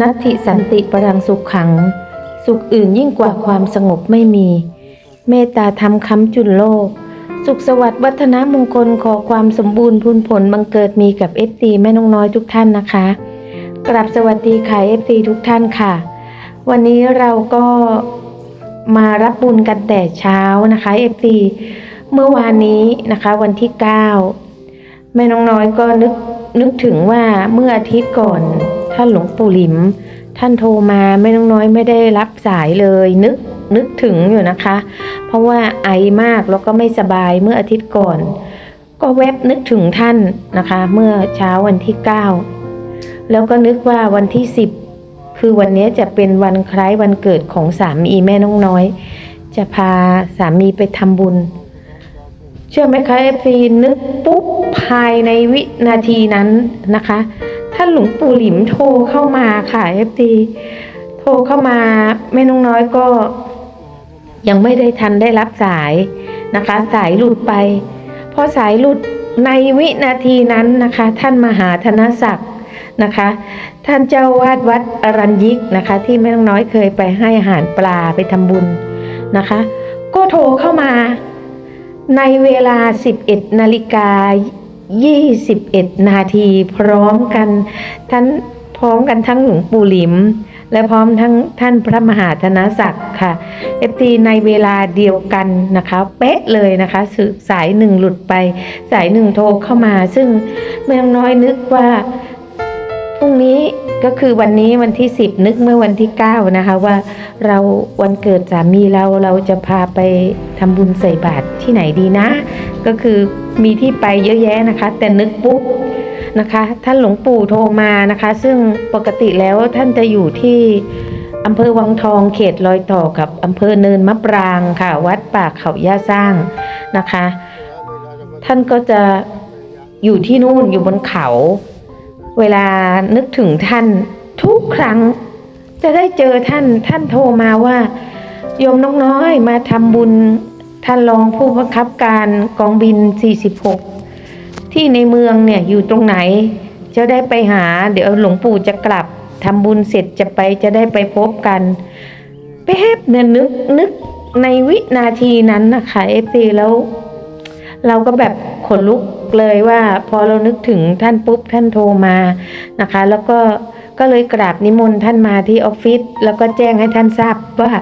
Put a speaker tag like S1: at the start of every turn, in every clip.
S1: นัตถิสันติปรังสุขขัง สุขอื่นยิ่งกว่าความสงบไม่มี เมตตาธรรมค้ำจุนโลก สุขสวัสดิ์วัฒนมงคลขอความสมบูรณ์พูนผลบังเกิดมีกับเอฟตีแม่น้องน้อยทุกท่านนะคะกราบสวัสดีค่ะเอฟตีทุกท่านค่ะ วันนี้เราก็มารับบุญกันแต่เช้านะคะเอฟตีเมื่อวานนี้นะคะ วันที่ 9 แม่น้องน้อยก็นึกนึกถึงว่าเมื่ออาทิตย์ก่อน ท่านหลวงปู่หลิม ท่านโทรมาแม่น้องน้อยไม่ได้รับสายเลยนึกนึกถึงอยู่นะคะ เพราะว่าไอมากแล้วก็ไม่สบายเมื่ออาทิตย์ก่อน ก็แวบนึกถึงท่านนะคะ เมื่อเช้าวันที่ 9 แล้วก็นึกว่าวันที่ 10 คือวันนี้จะเป็นวันคล้ายวันเกิดของสามีแม่น้องน้อย จะพาสามีไปทำบุญ เชื่อไหมคะเอฟซีนึกปุ๊บภายในวินาทีนั้นนะคะ ท่านหลวงปู่หลิมโทรเข้ามาค่ะเอฟซีโทรเข้ามาแม่น้องน้อยก็ ยังไม่ได้ทันได้รับสายนะคะ สายหลุดไปพอสายหลุดในวินาทีนั้นนะคะ ท่านมหาธนศักดิ์นะคะ ท่านเจ้าวาดวัดอรัญยิกนะคะ ที่แม่น้องน้อยเคยไปให้อาหารปลาไปทำบุญนะคะ ก็โทรเข้ามาในเวลา 11นาฬิกา 21 นาที พร้อมกันท่านพร้อมกันทั้งหลวงปู่หลิม และพร้อมทั้งท่านพระมหาธนศักดิ์ค่ะเอฟทีในเวลาเดียวกันนะคะเป๊ะเลยนะคะสสายหนึ่งหลุดไป สายหนึ่งโทรเข้ามา ซึ่งแม่นางน้อยนึกว่า พรุ่งนี้ก็คือวันนี้วันที่ 10 นึกเมื่อวันที่ 9 นะคะว่าเราวันเกิดสามีเราเราจะพาไปทำบุญใส่บาตรที่ไหนดีนะ ก็คือมีที่ไปเยอะแยะนะคะ แต่นึกปุ๊บนะคะ ท่านหลวงปู่โทรมานะคะ ซึ่งปกติแล้วท่านจะอยู่ที่อำเภอวังทองเขตรอยต่อกับอำเภอเนินมะปรางค่ะ วัดป่าเขาย่าสร้างนะคะ ท่านก็จะอยู่ที่นู่นอยู่บนเขา เวลานึกถึงท่านทุกครั้ง จะได้เจอท่านท่านโทรมาว่า โยมน้องน้อยมาทำบุญท่านรองผู้บังคับการกองบิน 46 ที่ในเมืองเนี่ยอยู่ตรงไหน จะได้ไปหา เดี๋ยวหลวงปู่จะกลับทำบุญเสร็จจะไปจะได้ไปพบกันแป๊บเนี่ยนึกนึกในวินาทีนั้นนะคะเอฟซีแล้ว เราก็แบบขนลุก เลยว่าพอเรานึกถึงท่านปุ๊บท่านโทรมานะคะ แล้วก็ก็เลยกราบนิมนต์ท่านมาที่ออฟฟิศแล้วก็แจ้งให้ท่านทราบว่า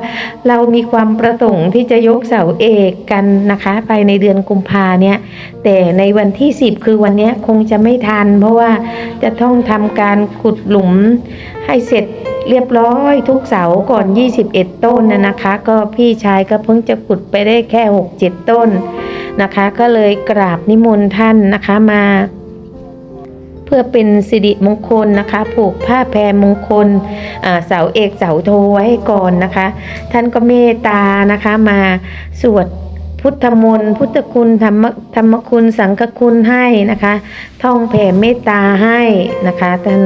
S1: เรามีความประสงค์ที่จะยกเสาเอกกันนะคะภายในเดือนกุมภาเนี่ยแต่ในวันที่ 10 คือวันนี้คงจะไม่ทัน เพราะว่าจะต้องทำการขุดหลุมให้เสร็จเรียบร้อยทุกเสาก่อน 21 ต้นนะนะคะ ก็พี่ชายก็เพิ่งจะขุดไปได้แค่ 6-7 ต้น นะคะ ก็เลยกราบนิมนต์ท่านนะคะมา เพื่อเป็นสิริมงคลนะคะ ผูกผ้าแพรมงคลเสาเอกเสาโทไว้ก่อนนะคะ ท่านก็เมตตานะคะมาสวดพุทธมนต์พุทธคุณธรรมธรรมคุณสังฆคุณให้นะคะ ท่องแผ่เมตตาให้นะคะท่าน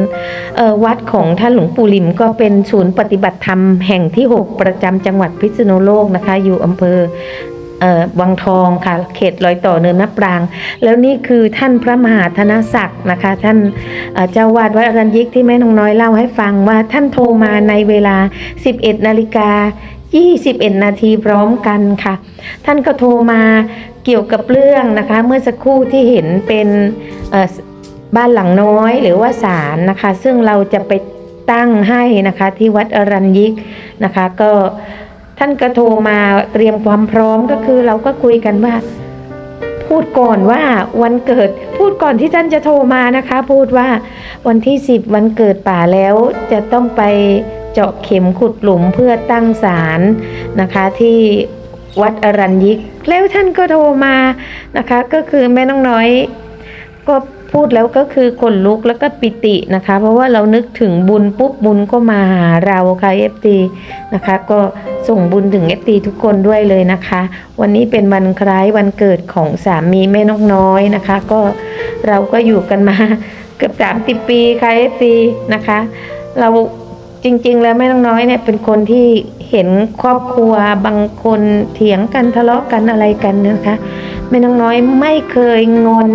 S1: วัดของท่านหลวงปู่หลิมก็เป็นศูนย์ปฏิบัติธรรมแห่งที่ 6 ประจำจังหวัดพิษณุโลกนะคะ อยู่อำเภอ วังทองค่ะเขตรอยต่อเนินนับปราง แล้วนี่คือท่านพระมหาธนศักดิ์นะคะ ท่านเจ้าวาดวัดอรัญยิกที่แม่นงน้อยเล่าให้ฟังว่าท่านโทรมาในเวลา 11นาฬิกา21 นาทีพร้อมกันค่ะ ท่านก็โทรมาเกี่ยวกับเรื่องนะคะ เมื่อสักครู่ที่เห็นเป็นบ้านหลังน้อยหรือว่าศาลนะคะ ซึ่งเราจะไปตั้งให้นะคะที่วัดอรัญยิกนะคะ ก็ ท่านก็โทรมาเตรียมความพร้อมก็คือเราก็คุยกันว่า พูดก่อนว่าวันเกิด พูดก่อนที่ท่านจะโทรมานะคะ พูดว่าวันที่สิบวันเกิดป่าแล้วจะต้องไปเจาะเข็มขุดหลุมเพื่อตั้งศาลนะคะที่วัดอรัญยิก แล้วท่านก็โทรมานะคะ ก็คือแม่น้องน้อย ก็ พูดแล้วก็คือขนลุกแล้วก็ปิตินะคะ เพราะว่าเรานึกถึงบุญปุ๊บบุญก็มาหาเราค่ะ FT นะคะก็ส่งบุญถึง FT ทุกคนด้วยเลยนะคะ วันนี้เป็นวันคล้ายวันเกิดของสามีแม่นกน้อยนะคะ ก็เราก็อยู่กันมาเกือบสามสิบปีค่ะ FT นะคะ เราจริง ๆ แล้วแม่น้องน้อยเนี่ยเป็นคนที่เห็นครอบครัวบางคนเถียงกันทะเลาะกันอะไรกันนะคะ แม่น้องน้อยไม่เคยงอน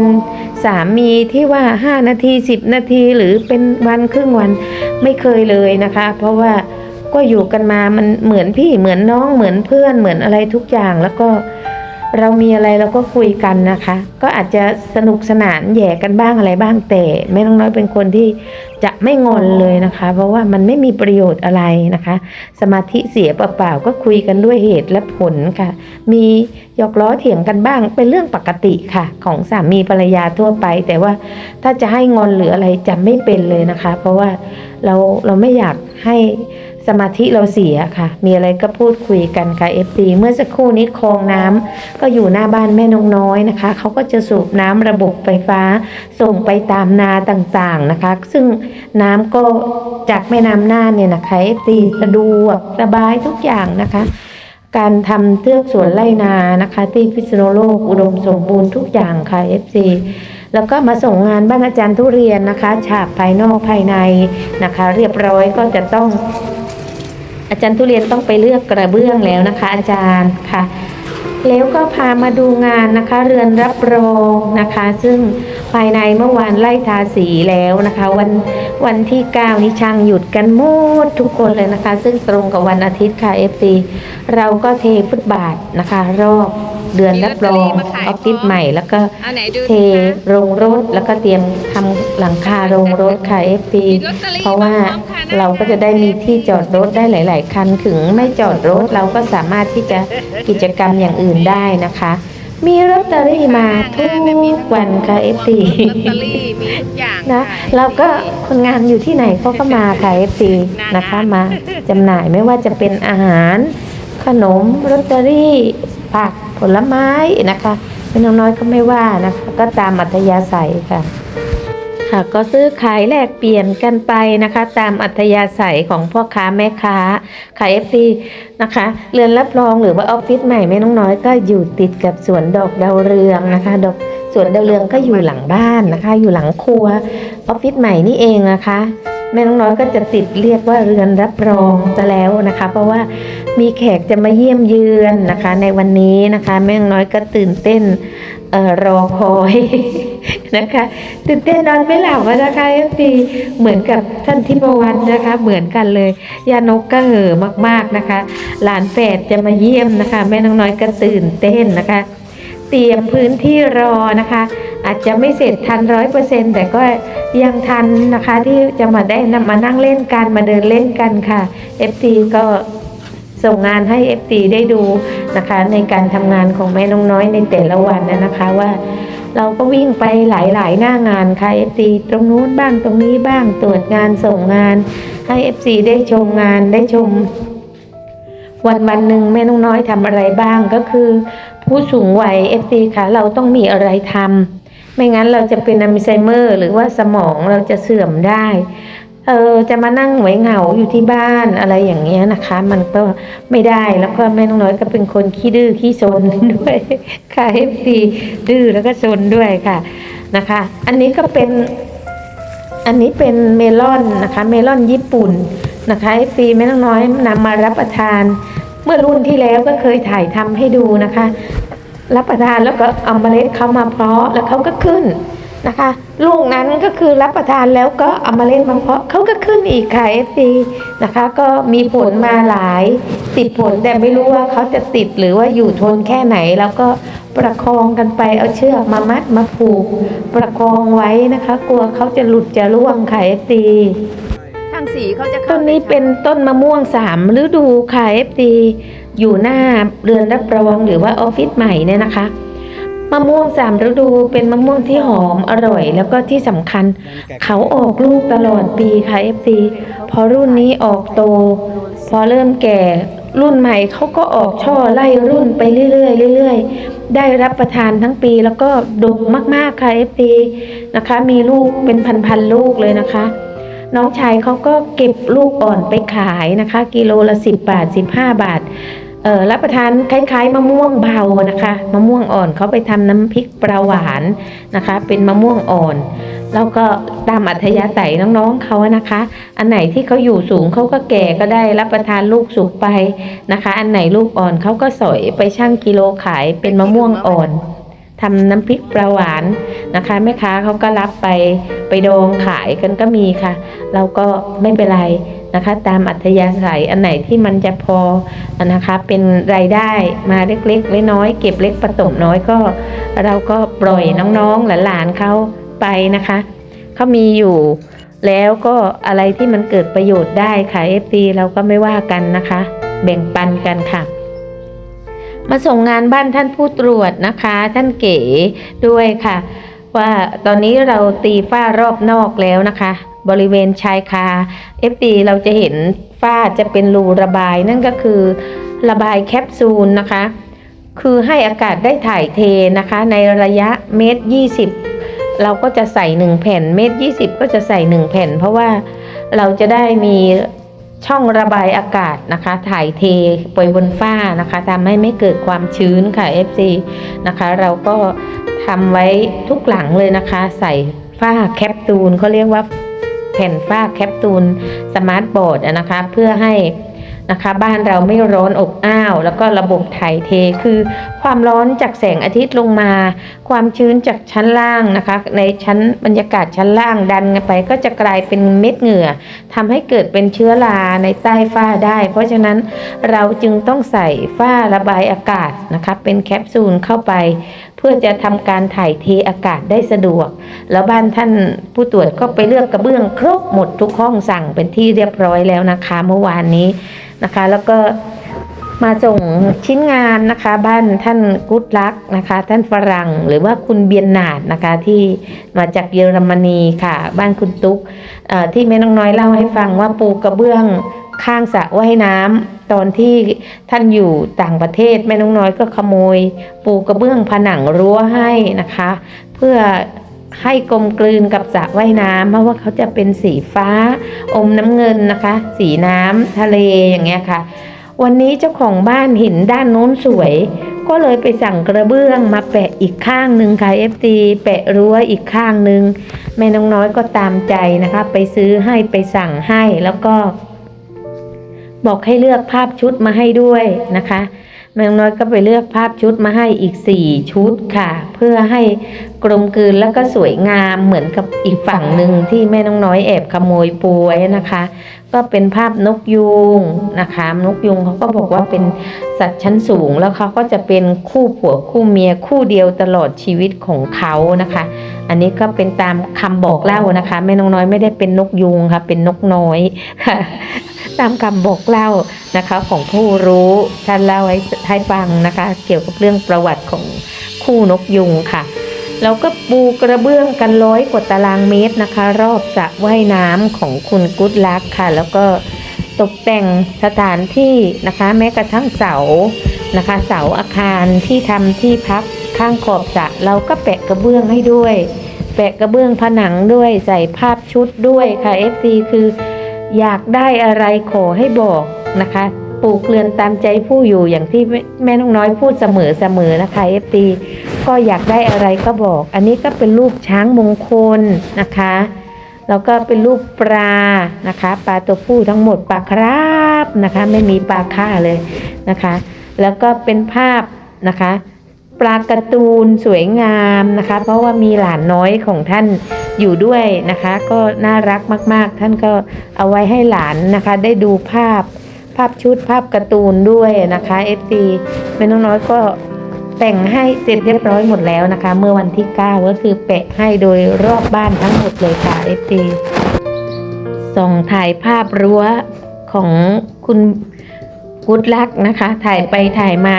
S1: สามีที่ว่า 5 นาที 10 นาทีหรือเป็นวันครึ่งวันไม่เคยเลยนะคะ เพราะว่าก็อยู่กันมามันเหมือนพี่เหมือนน้องเหมือนเพื่อนเหมือนอะไรทุกอย่างแล้วก็ เรามีอะไรเราก็คุยกันนะคะ ก็อาจจะสนุกสนานแย่กันบ้างอะไรบ้างแต่แม่น้องน้อยเป็นคนที่จะไม่งอนเลยนะคะ เพราะว่ามันไม่มีประโยชน์อะไรนะคะ สมาธิเสียเปล่าๆก็คุยกันด้วยเหตุและผลค่ะ มีหยอกล้อเถียงกันบ้างเป็นเรื่องปกติค่ะ ของสามีภรรยาทั่วไป แต่ว่าถ้าจะให้งอนหรืออะไรจะไม่เป็นเลยนะคะ เพราะว่าเราเราไม่อยากให้ สมาธิเราเสียค่ะ มีอะไรก็พูดคุยกันค่ะ FD เมื่อสักครู่นี้คลองน้ำก็อยู่หน้าบ้านแม่นงน้อยนะคะ เขาก็จะสูบน้ำระบบไฟฟ้า ส่งไปตามนาต่างๆนะคะ ซึ่งน้ำก็จากแม่น้ำน่านเนี่ยนะคะ FD สะดวกสบายทุกอย่างนะคะการทำเทือกสวนไร่นานะคะ ที่พิษณุโลกอุดมสมบูรณ์ทุกอย่างค่ะ FC แล้วก็มาส่งงานบ้านอาจารย์ทุเรียนนะคะ ฉาบภายนอกภายในนะคะ เรียบร้อยก็จะต้อง อาจารย์ทุเรียนต้องไปเลือกกระเบื้องแล้วนะคะ อาจารย์ค่ะ แล้วก็พามาดูงานนะคะ เรือนรับรองนะคะ ซึ่งภายในเมื่อวานไล่ทาสีแล้วนะคะ วันวันที่ 9 นี้ช่างหยุดกันหมดทุกคนเลยนะคะ ซึ่งตรงกับวันอาทิตย์ค่ะ FC เราก็เทฟุตบาทนะคะ รอบเดือนรับรองออฟฟิศใหม่ แล้วก็
S2: เอาไหนดู
S1: เท
S2: สิคะ
S1: โรงรถแล้วก็เตรียมทำ หลังคาโรงรถค่ะ FP
S2: มีลอตเตอรี่
S1: เพราะว่า
S2: มาพร้อมค่ะ
S1: เราก็จะได้มีที่จอดรถได้หลาย ๆ คันถึงไม่จอดรถเราก็สามารถที่จะกิจกรรมอย่างอื่นได้นะคะ มีลอตเตอรี่มาทุกวันค่ะ FP
S2: ลอตเตอรี่มีทุกอย่าง
S1: นะ
S2: ค่
S1: เราก็คนงานอยู่ที่ไหนเขาก็มาค่ะ FP นะคะมาจำหน่ายไม่ว่าจะเป็นอาหาร ขนมลอตเตอรี่ผักผลไม้นะคะเป็นน้อยๆก็ไม่ว่านะคะ ก็ตามอัธยาศัยค่ะ ค่ะ ก็ซื้อขายแลกเปลี่ยนกันไปนะคะ ตามอัธยาศัยของพ่อค้าแม่ค้าขายเอฟซีนะคะเรือนรับรองหรือว่าออฟฟิศใหม่แม่น้องน้อยก็อยู่ติดกับสวนดอกดาวเรืองนะคะดอกสวนดาวเรืองก็อยู่หลังบ้านนะคะ อยู่หลังครัวออฟฟิศใหม่นี่เองนะคะแม่น้องน้อยก็จะติดเรียกว่าเรือนรับรองจะแล้วนะคะ เพราะว่ามีแขกจะมาเยี่ยมเยือนนะคะ ในวันนี้นะคะ แม่น้องน้อยก็ตื่นเต้นออรอคอย นะคะตื่นเต้นนอนไม่หลับนะคะเอฟซีเหมือนกับท่านทิพวรรณนะคะ เหมือนกันเลยยานกก็เห่อมากๆนะคะ หลานแฝดจะมาเยี่ยมนะคะ แม่น้องน้อยก็ตื่นเต้นนะคะ เตรียมพื้นที่รอนะคะ อาจจะไม่เสร็จทันร้อยเปอร์เซ็นแต่ก็ยังทันนะคะที่จะมาได้นำมานั่งเล่นกันมาเดินเล่นกันค่ะ FT ก็ส่งงานให้ FT ได้ดูนะคะ ในการทำงานของแม่น้องน้อยในแต่ละวันนะคะว่า เราก็วิ่งไปหลายๆ หน้างานค่ะ FC ตรงนู้นบ้างตรงนี้บ้างตรวจงานส่งงาน ให้เอฟซีได้ชมงานได้ชม วันวันหนึ่งแม่น้องน้อยทำอะไรบ้างก็คือ ผู้สูงวัยเอฟซีค่ะเราต้องมีอะไรทำไม่งั้นเราจะเป็นอัลไซเมอร์ หรือว่าสมองเราจะเสื่อมได้ เออจะมานั่งหงอยเหงาอยู่ที่บ้านอะไรอย่างเงี้ยนะคะ มันก็ไม่ได้แล้วก็แม่น้องน้อยก็เป็นคนขี้ดื้อขี้ซนด้วยค่ะ FC ดื้อแล้วก็ซนด้วยค่ะนะคะ อันนี้ก็เป็น อันนี้เป็นเมลอนนะคะ เมลอนญี่ปุ่นนะคะเอฟซีแม่น้องน้อยนำมารับประทาน เมื่อรุ่นที่แล้วก็เคยถ่ายทำให้ดูนะคะ รับประทานแล้วก็เอาเมล็ดเขามาเพาะแล้วเขาก็ขึ้น นะคะ ลูกนั้นก็คือรับประทานแล้วก็เอามาเล็ดมางเพาะเขาก็ขึ้นอีกค่ะเอฟซีนะคะ ก็มีผลมาหลาย ติดผลแต่ไม่รู้ว่าเขาจะติดหรือว่าอยู่ทนแค่ไหน แล้วก็ประคองกันไปเอาเชือกมามัดมาผูก ประคองไว้นะคะ กลัวเขาจะหลุดจะร่วงค่ะเอฟซี
S2: ทางสีเขาจะ
S1: ต้นนี้เป็นต้นมะม่วงสามฤดูค่ะ FD อยู่หน้าเรือนรับรองหรือว่าออฟฟิศใหม่เนี่ยนะคะ มะม่วงสามฤดูเป็นมะม่วงที่หอมอร่อย แล้วก็ที่สำคัญ เขาออกลูกตลอดปีค่ะ FD พอรุ่นนี้ออกโต พอเริ่มแก่รุ่นใหม่เขาก็ออกช่อไล่รุ่นไปเรื่อยๆเรื่อยๆ ได้รับประทานทั้งปีแล้วก็ดกมากๆค่ะ FD นะคะ มีลูกเป็นพันๆลูกเลยนะคะ น้องชายเขาก็เก็บลูกอ่อนไปขายนะคะ กิโลละสิบบาทสิบห้าบาท เออรับประทานคล้ายๆ มะม่วงเบานะคะ มะม่วงอ่อนเขาไปทำน้ำพริกปลาหวานนะคะ เป็นมะม่วงอ่อนแล้วก็ตามอัธยาศัยน้องๆเขานะคะ อันไหนที่เขาอยู่สูงเขาก็แก่ก็ได้รับประทานลูกสุกไปนะคะ อันไหนลูกอ่อนเขาก็สอยไปชั่งกิโลขายเป็นมะม่วงอ่อนทำน้ำพริกปลาหวานนะคะแม่ค้าเขาก็รับไปไปดองขายกันก็มีค่ะ เราก็ไม่เป็นไร นะคะ ตามอัธยาศัยอันไหนที่มันจะพอนะคะเป็นรายได้มาเล็กๆน้อยๆเก็บเล็กประตมน้อยก็ เราก็ปล่อยน้องๆหลานๆเขาไปนะคะเขามีอยู่แล้วก็อะไรที่มันเกิดประโยชน์ได้ค่ะ FT เราก็ไม่ว่ากันนะคะ แบ่งปันกันค่ะ มาส่งงานบ้านท่านผู้ตรวจนะคะ ท่านเก๋ด้วยค่ะ ว่าตอนนี้เราตีฝ้ารอบนอกแล้วนะคะ บริเวณชายคา FD เราจะเห็นฝ้าจะเป็นรูระบาย นั่นก็คือระบายแคปซูลนะคะ คือให้อากาศได้ถ่ายเทนะคะ ในระยะเมตรยี่สิบเราก็จะใส่หนึ่งแผ่นเมตรยี่สิบก็จะใส่หนึ่งแผ่น เพราะว่าเราจะได้มีช่องระบายอากาศนะคะ ถ่ายเทไปบนฝ้านะคะทำให้ไม่เกิดความชื้นค่ะ FC นะคะ เราก็ทำไว้ทุกหลังเลยนะคะ ใส่ฝ้าแคปซูลเขาเรียกว่า แผ่นฝ้าแคปซูลสมาร์ทบอร์ดนะคะเพื่อให้นะคะบ้านเราไม่ร้อนอบอ้าว แล้วก็ระบบถ่ายเทคือ ความร้อนจากแสงอาทิตย์ลงมา ความชื้นจากชั้นล่างนะคะ ในชั้นบรรยากาศชั้นล่างดันไป ก็จะกลายเป็นเม็ดเหงื่อทำให้เกิดเป็นเชื้อราในใต้ฝ้าได้ เพราะฉะนั้นเราจึงต้องใส่ฝ้าระบายอากาศนะคะเป็นแคปซูลเข้าไป เพื่อจะทำการถ่ายเทอากาศได้สะดวก แล้วบ้านท่านผู้ตรวจก็ไปเลือกกระเบื้องครบหมดทุกห้องสั่งเป็นที่เรียบร้อยแล้วนะคะเมื่อวานนี้นะคะ แล้วก็มาส่งชิ้นงานนะคะ บ้านท่านกุดลักนะคะ ท่านฝรั่งหรือว่าคุณเบียนนาดนะคะที่มาจากเยอรมนีค่ะ บ้านคุณตุ๊กที่แม่น้องน้อยเล่าให้ฟังว่าปูกระเบื้องข้างสระว่ายน้ำ ตอนที่ท่านอยู่ต่างประเทศแม่น้องน้อยก็ขโมย ปูกระเบื้องผนังรั้วให้นะคะ เพื่อให้กลมกลืนกับสระว่ายน้ำเพราะว่าเขาจะเป็นสีฟ้า อมน้ำเงินนะคะ สีน้ำทะเลอย่างเงี้ยค่ะ วันนี้เจ้าของบ้านเห็นด้านโน้นสวย ก็เลยไปสั่งกระเบื้องมาแปะอีกข้างหนึ่งค่ะ FT แปะรั้วอีกข้างหนึ่งแม่น้องน้อยก็ตามใจนะคะ ไปซื้อให้ไปสั่งให้แล้วก็ บอกให้เลือกภาพชุดมาให้ด้วยนะคะแม่น้องน้อยก็ไปเลือกภาพชุดมาให้อีก 4 ชุดค่ะ เพื่อให้กลมกลืนแล้วก็สวยงามเหมือนกับอีกฝั่งหนึ่งที่แม่น้องน้อยแอบขโมยปูไว้นะคะ ก็เป็นภาพนกยูงนะคะนกยูงเขาก็บอกว่าเป็นสัตว์ชั้นสูงแล้วเขาก็จะเป็นคู่ผัวคู่เมียคู่เดียวตลอดชีวิตของเขานะคะ อันนี้ก็เป็นตามคำบอกเล่านะคะแม่น้องน้อยไม่ได้เป็นนกยูงค่ะเป็นนกน้อยค่ะตามคำบอกเล่านะคะของผู้รู้ท่านเล่าให้ให้ฟังนะคะ เกี่ยวกับเรื่องประวัติของคู่นกยุงค่ะ แล้วก็ปูกระเบื้องกันร้อยกว่าตารางเมตรนะคะ รอบสระว่ายน้ำของคุณกุ๊ดลักค่ะ แล้วก็ตกแต่งสถานที่นะคะ แม้กระทั่งเสานะคะ เสาอาคารที่ทำที่พักข้างขอบสระเราก็แปะกระเบื้องให้ด้วย แปะกระเบื้องผนังด้วยใส่ภาพชุดด้วยค่ะ FC คืออยากได้อะไรขอให้บอกนะคะ ปลูกเรือนตามใจผู้อยู่อย่างที่แม่น้องน้อยพูดเสมอเสมอนะคะเอฟตีก็อยากได้อะไรก็บอก อันนี้ก็เป็นรูปช้างมงคลนะคะแล้วก็เป็นรูปปลานะคะ ปลาตัวผู้ทั้งหมดปลาครับนะคะ ไม่มีปลาค่าเลยนะคะ แล้วก็เป็นภาพนะคะปลาการ์ตูนสวยงามนะคะ เพราะว่ามีหลานน้อยของท่านอยู่ด้วยนะคะ ก็น่ารักมาก ๆ ท่านก็เอาไว้ให้หลานนะคะ ได้ดูภาพ ภาพชุดภาพการ์ตูนด้วยนะคะเอฟซีแม่น้องน้อยก็แต่งให้เสร็จเรียบร้อยหมดแล้วนะคะ เมื่อวันที่ 9 ก็คือแปะให้โดยรอบบ้านทั้งหมดเลยค่ะเอฟซีส่องถ่ายภาพรั้วของคุณกุดลักนะคะ ถ่ายไปถ่ายมา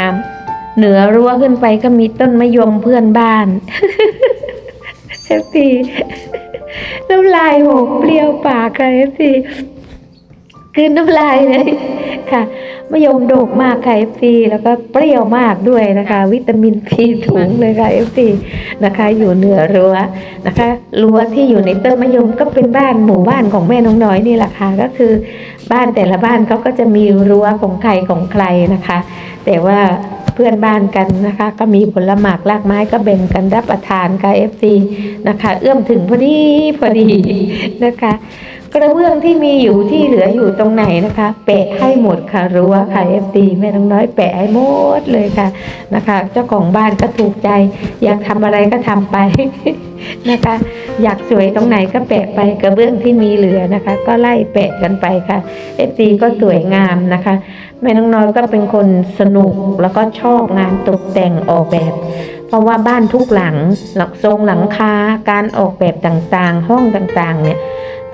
S1: เหนือรั้วขึ้นไปก็มีต้นมะยมเพื่อนบ้านเอฟซีน้ำลายหกเปรี้ยวปากค่ะเอฟซี คือน้ำลายเลยค่ะมะยมโดกมากค่ะเอฟซีแล้วก็เปรี้ยวมากด้วยนะคะ วิตามินพีถุงเลยค่ะเอฟซีนะคะ อยู่เหนือรั้วนะคะรั้วที่อยู่ในต้นมะยมก็เป็นบ้านหมู่บ้านของแม่น้องน้อยนี่แหละค่ะก็คือบ้านแต่ละบ้านเขาก็จะมีรั้วของใครของใครนะคะ แต่ว่าเพื่อนบ้านกันนะคะ ก็มีผลหมากรากไม้ก็แบ่งกันรับประทานค่ะ FC นะคะ เอื้อมถึงพอดีพอดีนะคะ กระเบื้องที่มีอยู่ที่เหลืออยู่ตรงไหนนะคะ แปะให้หมดค่ะรั้วค่ะเอฟดีแม่น้องน้อยแปะให้หมดเลยค่ะนะคะ เจ้าของบ้านก็ถูกใจ อยากทำอะไรก็ทำไปนะคะ อยากสวยตรงไหนก็แปะไปกระเบื้องที่มีเหลือนะคะ ก็ไล่แปะกันไปค่ะเอฟดีก็สวยงามนะคะแม่น้องน้อยก็เป็นคนสนุกแล้วก็ชอบงานตกแต่งออกแบบเพราะว่าบ้านทุกหลังหลักทรงหลังคาการออกแบบต่างๆ ห้องต่างๆ เนี่ย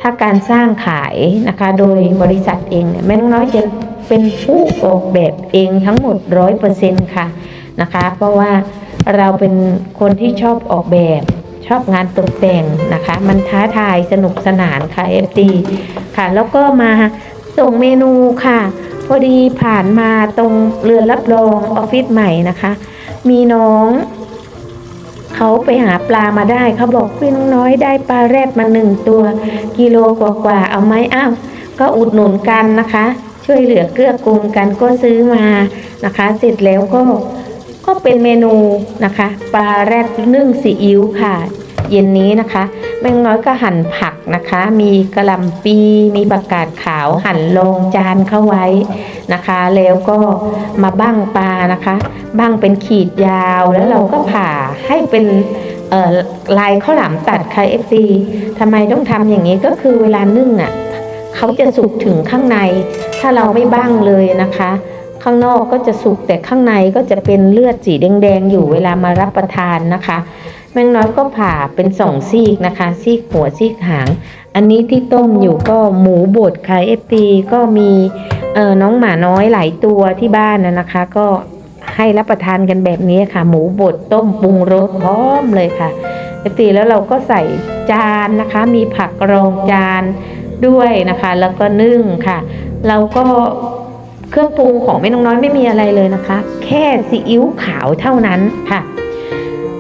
S1: ถ้าการสร้างขายนะคะโดยบริษัทเองเนี่ยแม่น้องน้อยจะเป็นผู้ออกแบบเองทั้งหมดร้อยเปอร์เซ็นค่ะนะคะ เพราะว่าเราเป็นคนที่ชอบออกแบบชอบงานตกแต่งนะคะ มันท้าทายสนุกสนานค่ะเอฟตีค่ะ แล้วก็มาส่งเมนูค่ะ พอดีผ่านมาตรงเรือนรับรองออฟฟิศใหม่นะคะ มีน้อง เขาไปหาปลามาได้ เขาบอกพี่น้องน้อยได้ปลาแรดมาหนึ่งตัว กิโลกว่าๆเอาไหมอ้าวก็อุดหนุนกันนะคะ ช่วยเหลือเกื้อกูลกันก็ซื้อมานะคะ เสร็จแล้วก็ก็เป็นเมนูนะคะ ปลาแรดนึ่งซีอิ๊วค่ะ เย็นนี้นะคะแม่งน้อยก็หั่นผักนะคะ มีกระลำปีมีประกาศขาวหั่นลงจานเข้าไว้นะคะ แล้วก็มาบ้างปลานะคะ บ้างเป็นขีดยาวแล้วเราก็ผ่าให้เป็นลายข้าวหลามตัดค่ะเอฟซีทำไมต้องทำอย่างนี้ก็คือเวลานึ่งอะเขาจะสุกถึงข้างใน ถ้าเราไม่บ้างเลยนะคะ ข้างนอกก็จะสุกแต่ข้างในก็จะเป็นเลือดสีแดงๆอยู่เวลามารับประทานนะคะ แมงน้อยก็ผ่าเป็นสองซีกนะคะ ซีกหัวซีกหาง อันนี้ที่ต้มอยู่ก็หมูบดค่ะเอฟตีก็มีเออน้องหมาน้อยหลายตัวที่บ้านนะนะคะ ก็ให้รับประทานกันแบบนี้ค่ะ หมูบดต้มปรุงรสพร้อมเลยค่ะเอฟตีแล้วเราก็ใส่จานนะคะ มีผักรองจานด้วยนะคะ แล้วก็นึ่งค่ะ เราก็เครื่องปรุงของแม่น้องน้อยไม่มีอะไรเลยนะคะ แค่ซีอิ๊วขาวเท่านั้นค่ะ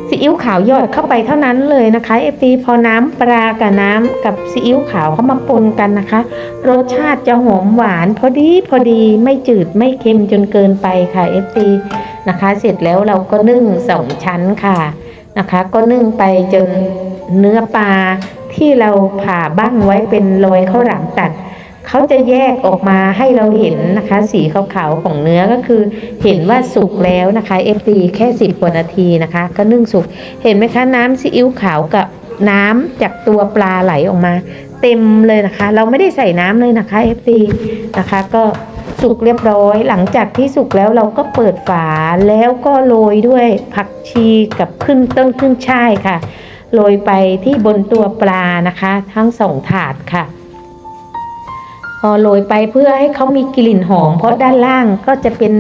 S1: ซีอิ๊วขาวหยอดเข้าไปเท่านั้นเลยนะคะเอฟซีพอน้ำปลากับน้ำกับซีอิ๊วขาวเข้ามาปนกันนะคะ รสชาติจะหอมหวาน พอดีพอดีไม่จืดไม่เค็มจนเกินไปค่ะเอฟซีนะคะ เสร็จแล้วเราก็นึ่งสองชั้นค่ะนะคะ ก็นึ่งไปจนเนื้อปลาที่เราผ่าบ้างไว้เป็นรอยข้าวหลามตัด เขาจะแยกออกมาให้เราเห็นนะคะ สีขาวๆของเนื้อก็คือ เห็นว่าสุกแล้วนะคะเอฟตีแค่สิบกว่านาทีนะคะ ก็นึ่งสุกเห็นไหมคะน้ำซีอิ๊วขาวกับน้ำจากตัวปลาไหลออกมา เต็มเลยนะคะ เราไม่ได้ใส่น้ำเลยนะคะเอฟตีนะคะ ก็สุกเรียบร้อย หลังจากที่สุกแล้วเราก็เปิดฝาแล้วก็โรยด้วยผักชีกับขึ้นต้นขึ้นช่ายค่ะโรยไปที่บนตัวปลานะคะ ทั้งสองถาดค่ะ โรยไปเพื่อให้เขามีกลิ่นหอม เพราะด้านล่างก็จะเป็น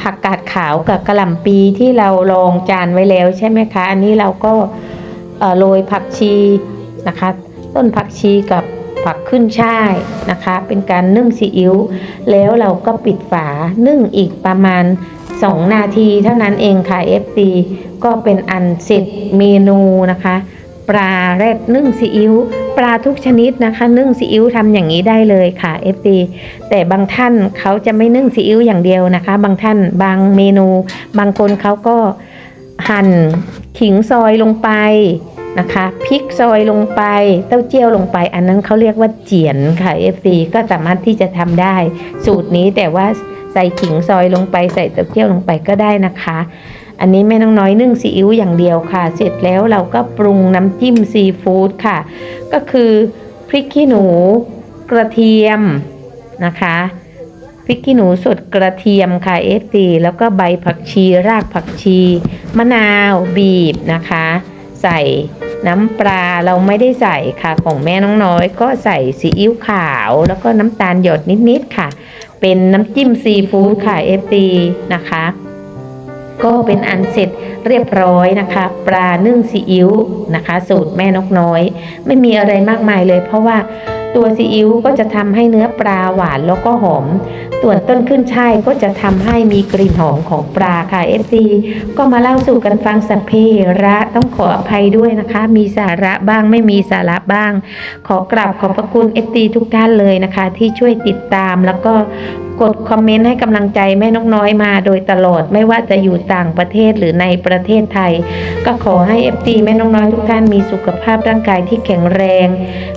S1: ผักกาดขาวกับกระหล่ำปีที่เรารองจานไว้แล้วใช่ไหมคะ อันนี้เราก็โรยผักชีนะคะ ต้นผักชีกับผักขึ้นช่ายนะคะ เป็นการนึ่งซีอิ๊วแล้วเราก็ปิดฝานึ่งอีกประมาณ 2 นาทีเท่านั้นเองค่ะ FD ก็เป็นอันเสร็จเมนูนะคะ ปลาแรดนึ่งซีอิ๊วปลาทุกชนิดนะคะ นึ่งซีอิ๊วทำอย่างนี้ได้เลยค่ะ FD แต่บางท่านเขาจะไม่นึ่งซีอิ๊วอย่างเดียวนะคะ บางท่านบางเมนู บางคนเขาก็หั่นขิงซอยลงไปนะคะพริกซอยลงไปเต้าเจี้ยวลงไป อันนั้นเขาเรียกว่าเจียนค่ะ FC ก็สามารถที่จะทำได้สูตรนี้แต่ว่า ส่ขิงซอยลงไปใส่เต้าเจี้ยวลงไปก็ได้นะคะ อันนี้แม่น้องน้อยนึ่งซีอิ๊วอย่างเดียวค่ะ เสร็จแล้วเราก็ปรุงน้ำจิ้มซีฟู้ดค่ะ ก็คือพริกขี้หนูกระเทียมนะคะพริกขี้หนูสดกระเทียมค่ะ FD แล้วก็ใบผักชีรากผักชี มะนาวบีบนะคะ ใส่น้ำปลาเราไม่ได้ใส่ค่ะของแม่น้องน้อย ก็ใส่ซีอิ๊วขาว แล้วก็น้ำตาลหยดนิดๆค่ะ เป็นน้ำจิ้มซีฟู้ดค่ะเอฟซีนะคะ ก็เป็นอันเสร็จเรียบร้อยนะคะ ปลานึ่งซีอิ๊วนะคะ สูตรแม่นกน้อย ไม่มีอะไรมากมายเลยเพราะว่า ตัวซีอิ๊วก็จะทำให้เนื้อปลาหวานแล้วก็หอมส่วนต้นขึ้นช่ายก็จะทำให้มีกลิ่นหอมของปลาค่ะเอฟซีก็มาเล่าสู่กันฟังสัพเพระต้องขออภัยด้วยนะคะ มีสาระบ้างไม่มีสาระบ้าง ขอกราบขอบพระคุณ FC ทุกท่านเลยนะคะ ที่ช่วยติดตามแล้วก็ กดคอมเมนต์ให้กำลังใจแม่นกน้อยมาโดยตลอดไม่ว่าจะอยู่ต่างประเทศหรือในประเทศไทย ก็ขอให้ FT แม่นกน้อยทุกท่านมีสุขภาพร่างกายที่แข็งแรง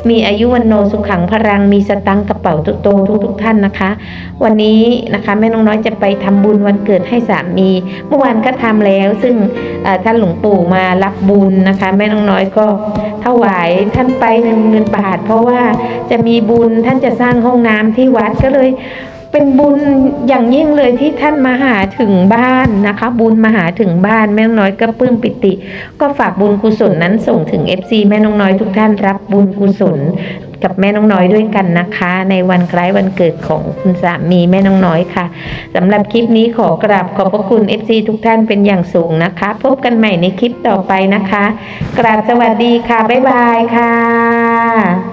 S1: มีอายุวันโนสุขังพลังมีสตังกระเป๋าโตๆทุกท่านนะคะ วันนี้นะคะแม่นกน้อยจะไปทำบุญวันเกิดให้สามี เมื่อวานก็ทำแล้วซึ่งท่านหลวงปู่มารับบุญนะคะ แม่นกน้อยก็ถวายท่านไปหนึ่งหมื่นบาท เพราะว่าจะมีบุญท่านจะสร้างห้องน้ำที่วัดก็เลย เป็นบุญอย่างยิ่งเลยที่ท่านมาหาถึงบ้านนะคะ บุญมาหาถึงบ้านแม่นกน้อยก็ปลื้มปิติ ก็ฝากบุญกุศลนั้นส่งถึง FC แม่นกน้อยทุกท่านรับบุญกุศลกับแม่น้องน้อยด้วยกันนะคะ ในวันคล้ายวันเกิดของคุณสามีแม่น้องน้อยค่ะสำหรับคลิปนี้ขอกราบขอบพระคุณ FC ทุกท่านเป็นอย่างสูงนะคะ พบกันใหม่ในคลิปต่อไปนะคะ กราบสวัสดีค่ะ บ๊ายบายค่ะ